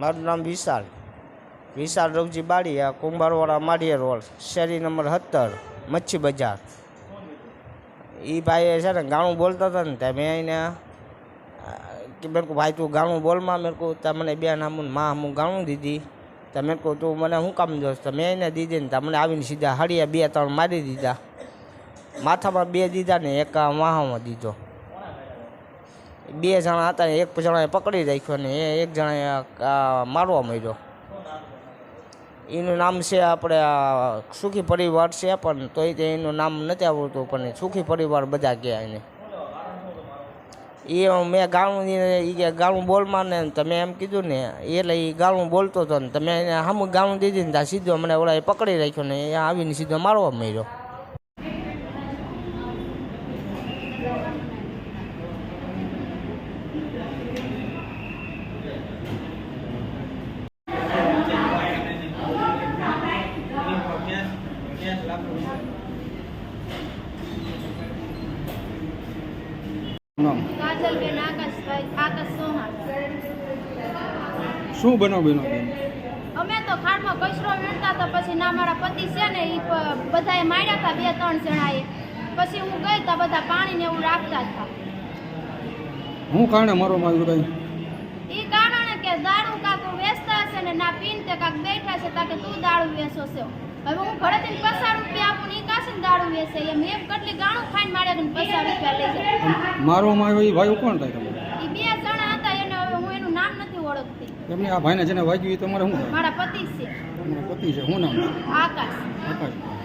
મારું નામ વિશાલ. વિશાલ રવજી બાળીયા કુંભારવાળા માળિયા રોડ, શેરી નંબર સત્તર, મચ્છી બજાર. એ ભાઈએ છે ને ગાણું બોલતા હતા ને ત્યાં મેં એને કે મેં ભાઈ, તું ગાણું બોલમાં મેં. કહું ત્યાં મને બે નામું માં હું ગાણું દીધી. તો કહું તું મને શું કામ દોસ્ત તો મેં એને દીધી ને ત્યાં મને આવીને સીધા હળિયા બે ત્રણ મારી દીધા. માથામાં બે દીધા ને એક વાહામાં દીધો. બે જણા હતા એક જણાએ પકડી રાખ્યો ને, એ એક જણાએ મારવા માંડ્યો. એનું નામ છે આપણે સુખી પરિવાર છે પણ તોય તે એનું નામ નથી આવડતું, પણ સુખી પરિવાર બધા કહે એને. એ મેં ગાળું એ કે ગાળું બોલમાં ને તમે એમ કીધું ને, એટલે એ ગાળું બોલતો હતો ને તમે એને સામું ગાળું દીધી ને ત્યાં સીધો મને ઓલા પકડી રાખ્યો ને, એ આવીને સીધો મારવા માંડ્યો. કાજલબેન આકાશભાઈ આકાશ ચૌહાણ શું બનો? બેનો અમે તો ખાડમાં કચરો વીણતા હતા પછી ના મારા પતિ છે ને એ બધાએ માર્યા હતા બે ત્રણ જણાએ. પછી હું ગઈ તા બધા પાણીને એવું રાખતા હતા. હું કારણે મારો આવ્યું ભાઈ એ કારણે કે દારૂ કાક વેચતા હશે ને ના પીન તે કાક બેઠા છે તાકે તું દારૂ વેચો છે. હવે હું ઘરેથી પચાસ રૂપિયા આપું ને ઈ કાશે ને દારૂ વેચે? એમ એમ કેટલી ગાણું ખાઈને ને પચાસ રૂપિયા લઈ જાય. મારવામાં આવ્યો એ ભાઈ કોણ થાય ઓળખતી. એમને આ ભાઈને જેને વાગ્યું એ તમારે શું મારા પતિ છે. પતિ છે શું નામ? આકાશ. આકાશ.